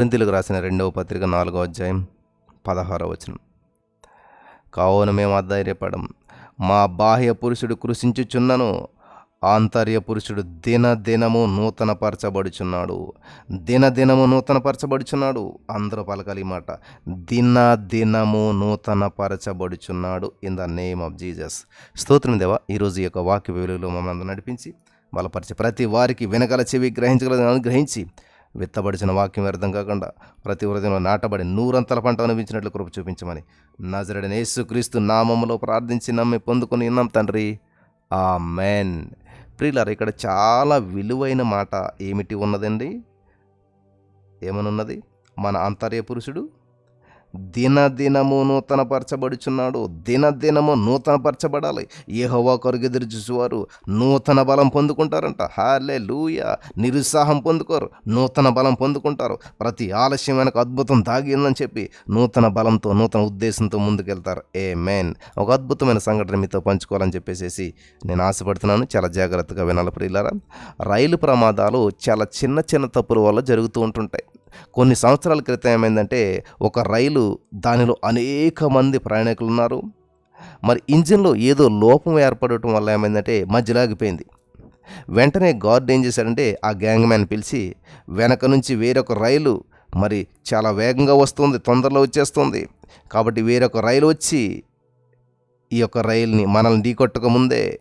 కొరింథీయులకు రాసిన రెండవ పత్రిక నాలుగో అధ్యాయం పదహారవ వచనం. కావున మేము అధైర్యపడం మా బాహ్య పురుషుడు కృషించుచున్నను ఆంతర్య పురుషుడు దినదినము నూతనపరచబడుచున్నాడు. దినదినము నూతనపరచబడుచున్నాడు. అందరూ పలకాలి మాట. దినదినము నూతనపరచబడుచున్నాడు in the name of Jesus స్తోత్రం దేవ ఈరోజు ఈ యొక్క వాక్య వెలుగులో మమ్మల్ని నడిపించి బలపరిచి ప్రతి వారికి వినగల చెవి గ్రహించగల అనుగ్రహించి విత్తబడిచిన వాక్యం వ్యర్థం కాకుండా ప్రతి హృదయంలో నాటబడి నూరంతల పంట అనిపించినట్లు కృప చూపించమని నజరడని యేసుక్రీస్తు నామములో ప్రార్థించి నమ్మి పొందుకొని ఉన్నాం తండ్రి. ఆ మెన్ ప్రియులారు ఇక్కడ చాలా విలువైన మాట ఏమిటి ఉన్నదండి? ఏమనున్నది? మన అంతర్య పురుషుడు దినదినము నూతనపరచబడుచున్నాడు. దినదినము నూతనపరచబడాలి. ఏహోవా కొరకు ఎదురు చూసేవారు నూతన బలం పొందుకుంటారంట. హాలే లూయ నిరుత్సాహం పొందుకోరు. నూతన బలం పొందుకుంటారు. ప్రతి ఆలస్యం వెనక అద్భుతం దాగిందని చెప్పి నూతన బలంతో నూతన ఉద్దేశంతో ముందుకెళ్తారు. ఏ మెయిన్ ఒక అద్భుతమైన సంఘటన మీతో పంచుకోవాలని చెప్పేసి నేను ఆశపడుతున్నాను. చాలా జాగ్రత్తగా వినాలి ప్రియులారా. రైలు ప్రమాదాలు చాలా చిన్న చిన్న తప్పుల వల్ల జరుగుతూ ఉంటుంటాయి. కొన్ని సంవత్సరాల క్రితం ఏమైందంటే ఒక రైలు దానిలో అనేక మంది ప్రయాణికులు ఉన్నారు మరి ఇంజిన్లో ఏదో లోపం ఏర్పడటం వల్ల ఏమైందంటే మధ్యలో ఆగిపోయింది వెంటనే గార్డ్ ఏం చేశాడంటే ఆ గ్యాంగ్ మ్యాన్ పిలిచి వెనక నుంచి వేరొక రైలు మరి చాలా వేగంగా వస్తుంది తొందరలో వచ్చేస్తుంది. కాబట్టి వేరొక రైలు వచ్చి ఈ యొక్క రైలుని మనల్ని ఢీకొట్టక ముందే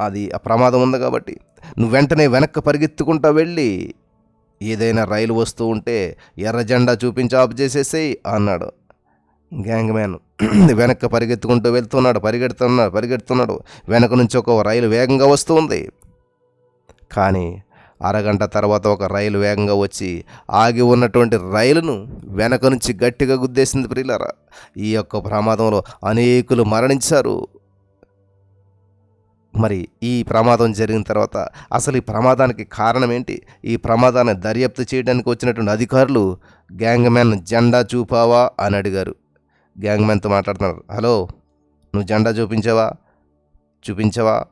అది ఆ ప్రమాదం ఉంది కాబట్టి నువ్వు వెంటనే వెనక్కి పరిగెత్తుకుంటా వెళ్ళి ఏదైనా రైలు వస్తూ ఉంటే ఎర్ర జెండా చూపించి ఆఫ్ చేసేసేయి అన్నాడు. గ్యాంగ్ మ్యాన్ వెనక్కి పరిగెత్తుకుంటూ వెళ్తున్నాడు. పరిగెడుతున్నాడు పరిగెడుతున్నాడు. వెనక నుంచి ఒక రైలు వేగంగా వస్తుంది కానీ అరగంట తర్వాత ఒక రైలు వేగంగా వచ్చి ఆగి ఉన్నటువంటి రైలును వెనక నుంచి గట్టిగా గుద్దేసింది ప్రియులారా. ఈ యొక్క ప్రమాదంలో అనేకులు మరణించారు. మరి ఈ ప్రమాదం జరిగిన తర్వాత అసలు ఈ ప్రమాదానికి కారణం ఏంటి ఈ ప్రమాదాన్ని దర్యాప్తు చేయడానికి వచ్చినటువంటి అధికారులు గ్యాంగ్ మ్యాన్ జెండా చూపావా అని అడిగారు. గ్యాంగ్ మ్యాన్తో మాట్లాడుతున్నారు. హలో నువ్వు జెండా చూపించావా? చూపించావా?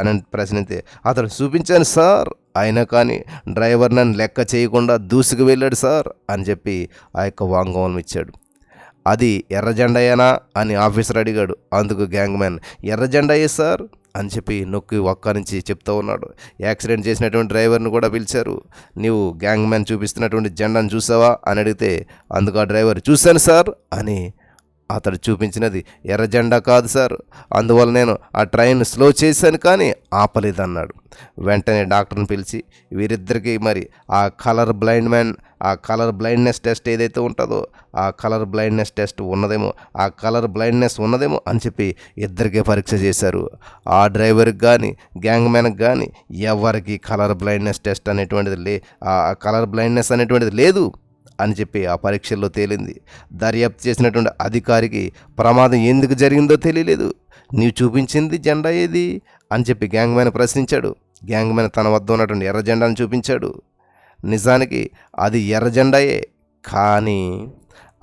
అని ప్రశ్నితే అతడు చూపించాను సార్. అయినా కానీ డ్రైవర్ నన్ను లెక్క చేయకుండా దూసుకు వెళ్ళాడు సార్ అని చెప్పి ఆ యొక్క వాంగ్మూలం ఇచ్చాడు. అది ఎర్ర జెండాయేనా? అని ఆఫీసర్ అడిగాడు. అందుకు గ్యాంగ్ మ్యాన్ ఎర్ర జెండాయే సార్. అని చెప్పి నొక్కి ఒక్క నుంచి చెప్తూ ఉన్నాడు. యాక్సిడెంట్ చేసినటువంటి డ్రైవర్ని కూడా పిలిచారు. నీవు గ్యాంగ్ మ్యాన్ చూపిస్తున్నటువంటి జెండాను చూసావా? అని అడిగితే అందుకు ఆ డ్రైవర్ చూశాను సార్ అని అతడు చూపించినది ఎర్ర జెండా కాదు సార్. అందువల్ల నేను ఆ ట్రైన్ స్లో చేశాను కానీ ఆపలేదన్నాడు. వెంటనే డాక్టర్ని పిలిచి వీరిద్దరికీ మరి ఆ కలర్ బ్లైండ్ మ్యాన్ ఆ కలర్ బ్లైండ్నెస్ టెస్ట్ ఏదైతే ఉంటుందో ఆ కలర్ బ్లైండ్నెస్ టెస్ట్ ఉన్నదేమో ఆ కలర్ బ్లైండ్నెస్ ఉన్నదేమో అని చెప్పి ఇద్దరికే పరీక్ష చేశారు. ఆ డ్రైవర్కి కానీ గ్యాంగ్ మ్యాన్కి కానీ ఎవరికి కలర్ బ్లైండ్నెస్ టెస్ట్ అనేటువంటిది లే ఆ కలర్ బ్లైండ్నెస్ అనేటువంటిది లేదు. అని చెప్పి ఆ పరీక్షల్లో తేలింది. దర్యాప్తు చేసినటువంటి అధికారికి ప్రమాదం ఎందుకు జరిగిందో తెలియలేదు. నీవు చూపించింది జెండా ఏది? అని చెప్పి గ్యాంగ్ మ్యాన్ ప్రశ్నించాడు. గ్యాంగ్ మ్యాన్ తన వద్ద ఉన్నటువంటి ఎర్ర జెండాను చూపించాడు. నిజానికి అది ఎర్ర జెండాయే. కానీ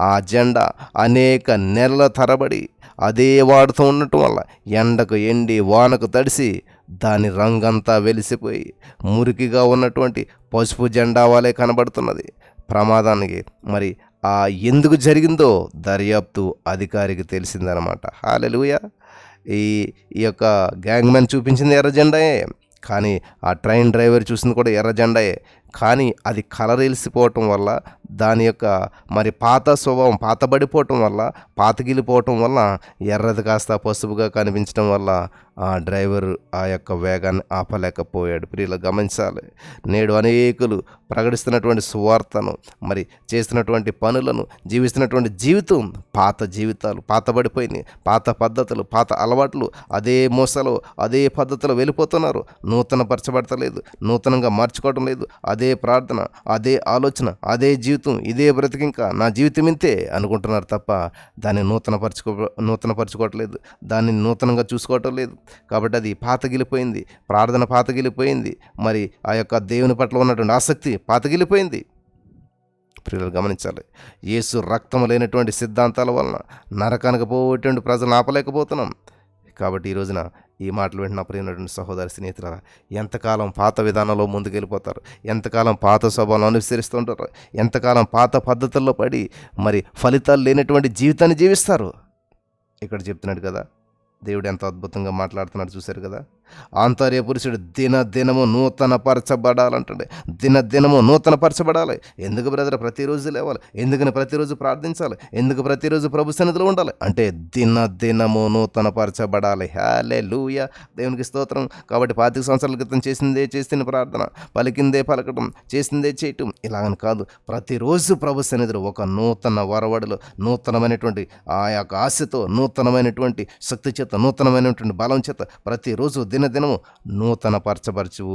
ఆ జెండా అనేక నెలల తరబడి అదే వాడుతూ ఉండటం వల్ల ఎండకు ఎండి వానకు తడిసి దాని రంగంతా వెలిసిపోయి మురికిగా ఉన్నటువంటి పసుపు జెండా వలె కనబడుతున్నది. ప్రమాదానికి మరి ఆ ఎందుకు జరిగిందో దర్యాప్తు అధికారికి తెలిసిందనమాట హాలెలుయ. ఈ ఈ యొక్క గ్యాంగ్ మ్యాన్ చూపించింది ఎర్ర జెండాయే. కానీ ఆ ట్రైన్ డ్రైవర్ చూసింది కూడా ఎర్ర జెండాయే. కానీ అది కలర్ వల్ల దాని యొక్క మరి పాత స్వభావం పాతబడిపోవటం వల్ల పాతగిలిపోవటం వల్ల ఎర్రది కాస్త పసుపుగా కనిపించడం వల్ల ఆ డ్రైవర్ ఆ యొక్క వేగాన్ని ఆపలేకపోయాడు. ప్రియులు గమనించాలి. నేడు అనేకులు ప్రకటిస్తున్నటువంటి సువార్తను మరి చేస్తున్నటువంటి పనులను జీవిస్తున్నటువంటి జీవితం పాత జీవితాలు పాతబడిపోయినాయి పాత పద్ధతులు పాత అలవాట్లు అదే మూసలో అదే పద్ధతిలో వెళ్ళిపోతున్నారు. నూతన పరచబడతలేదు నూతనంగా మార్చుకోవడం లేదు అదే అదే ప్రార్థన అదే ఆలోచన అదే జీవితం ఇదే బ్రతికింకా నా జీవితం ఇంతే అనుకుంటున్నారు తప్ప దాన్ని నూతన నూతనపరచుకోవట్లేదు. నూతన దాన్ని నూతనంగా చూసుకోవటం లేదు కాబట్టి అది పాతగిలిపోయింది. ప్రార్థన పాతగిలిపోయింది. మరి ఆ యొక్క దేవుని పట్ల ఉన్నటువంటి ఆసక్తి పాతగిలిపోయింది. ప్రియులు గమనించాలి. యేసు రక్తం లేనటువంటి సిద్ధాంతాల వలన నరకానికి పోయేటువంటి ప్రజలను ఆపలేకపోతున్నాం. కాబట్టి ఈ రోజున ఈ మాటలు వింటున్న ప్రియమైనటువంటి సహోదరి స్నేహితుల ఎంతకాలం పాత విధానంలో ముందుకెళ్ళిపోతారు? ఎంతకాలం పాత స్వభావం అనుసరిస్తుంటారు ఎంతకాలం పాత పద్ధతుల్లో పడి మరి ఫలితాలు లేనటువంటి జీవితాన్ని జీవిస్తారు? ఇక్కడ చెప్తున్నాడు కదా దేవుడు ఎంత అద్భుతంగా మాట్లాడుతున్నాడు చూశారు కదా? ఆంతర్య పురుషుడు దిన దినము నూతన పరచబడాలంటే నూతన పరచబడాలి ఎందుకు బ్రదర్ ప్రతిరోజు లేవాలి? ఎందుకని ప్రతిరోజు ప్రార్థించాలి? ఎందుకు ప్రతిరోజు ప్రభు సన్నిధిలో ఉండాలి? అంటే దినదినము నూతనపరచబడాలి. నూతన పరచబడాలి హ్యాలే లూయ దేవునికి స్తోత్రం. కాబట్టి పాతిక సంవత్సరాల క్రితం చేసిందే చేసిన ప్రార్థన. పలికిందే పలకటం. చేసిందే చేయటం. ఇలాగని కాదు. ప్రతిరోజు ప్రభు సన్నిధిలో ఒక నూతన వరవడలు నూతనమైనటువంటి ఆ యొక్క ఆశతో నూతనమైనటువంటి శక్తి చేత నూతనమైనటువంటి బలం చేత ప్రతిరోజు దినదినము నూతన పరచపరచు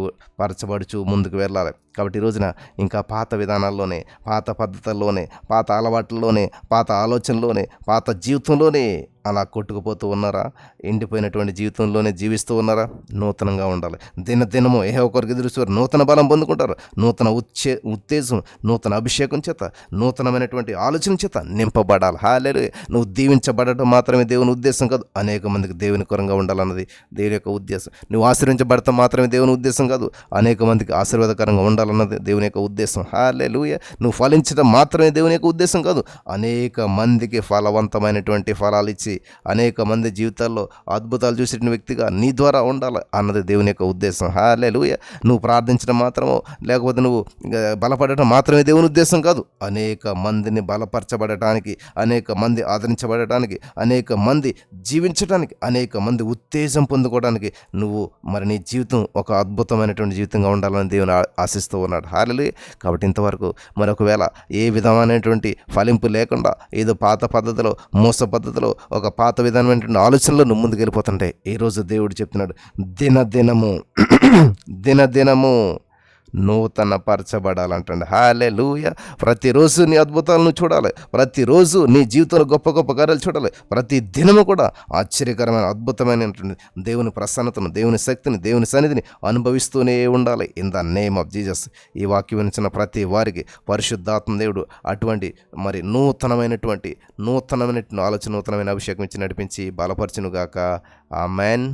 పరచబడుచు ముందుకు వెళ్ళాలి. కాబట్టి ఈ రోజున ఇంకా పాత విధానాల్లోనే పాత పద్ధతుల్లోనే పాత అలవాట్లలోనే పాత ఆలోచనలోనే పాత జీవితంలోనే అలా కొట్టుకుపోతూ ఉన్నారా? ఎండిపోయినటువంటి జీవితంలోనే జీవిస్తూ ఉన్నారా? నూతనంగా ఉండాలి. దినదినము ఏ ఒక్కరికి ఎదురుస్తారు నూతన బలం పొందుకుంటారు. నూతన ఉచ్చే ఉత్తేజం నూతన అభిషేకం చేత నూతనమైనటువంటి ఆలోచన చేత నింపబడాలి. హాలేరు నువ్వు దీవించబడటం మాత్రమే దేవుని ఉద్దేశం కాదు. అనేక మందికి దేవుని కొరంగా ఉండాలన్నది దేవుని యొక్క ఉద్దేశం. నువ్వు ఆశీర్వించబడటం మాత్రమే దేవుని ఉద్దేశం కాదు. అనేక మందికి ఆశీర్వాదకరంగా ఉండాలన్నది దేవుని యొక్క ఉద్దేశం. హాలే నువ్వు ఫలించడం మాత్రమే దేవుని యొక్క ఉద్దేశం కాదు. అనేక మందికి ఫలవంతమైనటువంటి ఫలాలు ఇచ్చి అనేక మంది జీవితాల్లో అద్భుతాలు చూసిన వ్యక్తిగా నీ ద్వారా ఉండాలి అన్నది దేవుని యొక్క ఉద్దేశం. హాలే నువ్వు ప్రార్థించడం మాత్రమో లేకపోతే నువ్వు బలపడటం మాత్రమే దేవుని ఉద్దేశం కాదు. అనేక మందిని బలపరచబడటానికి అనేక మంది ఆదరించబడటానికి అనేక మంది జీవించడానికి అనేక మంది ఉత్తేజం పొందుకోవడానికి నువ్వు మరి నీ జీవితం ఒక అద్భుతమైనటువంటి జీవితంగా ఉండాలని దేవుని ఆశిస్తూ ఉన్నాడు. హాలలు కాబట్టి ఇంతవరకు మరి ఒకవేళ ఏ విధమైనటువంటి ఫలింపు లేకుండా ఏదో పాత పద్ధతిలో మోస పద్ధతిలో ఒక పాత విధమైనటువంటి ఆలోచనలను నువ్వు ముందుకు ఈరోజు దేవుడు చెప్తున్నాడు దినదినము దినదినము. నూతన పరచబడాలంటండి హాలే లూయ ప్రతిరోజు నీ అద్భుతాలను చూడాలి. ప్రతిరోజు నీ జీవితంలో గొప్ప గొప్ప కార్యాలు చూడాలి. ప్రతి దినము కూడా ఆశ్చర్యకరమైన అద్భుతమైన దేవుని ప్రసన్నతను దేవుని శక్తిని దేవుని సన్నిధిని అనుభవిస్తూనే ఉండాలి. In the name of Jesus ఈ వాక్యం వినిచిన ప్రతి వారికి పరిశుద్ధాత్మ దేవుడు అటువంటి మరి నూతనమైనటువంటి నూతనమైన ఆలోచన నూతనమైన అభిషేకం ఇచ్చి నడిపించి బలపరచునుగాక. ఆ మ్యాన్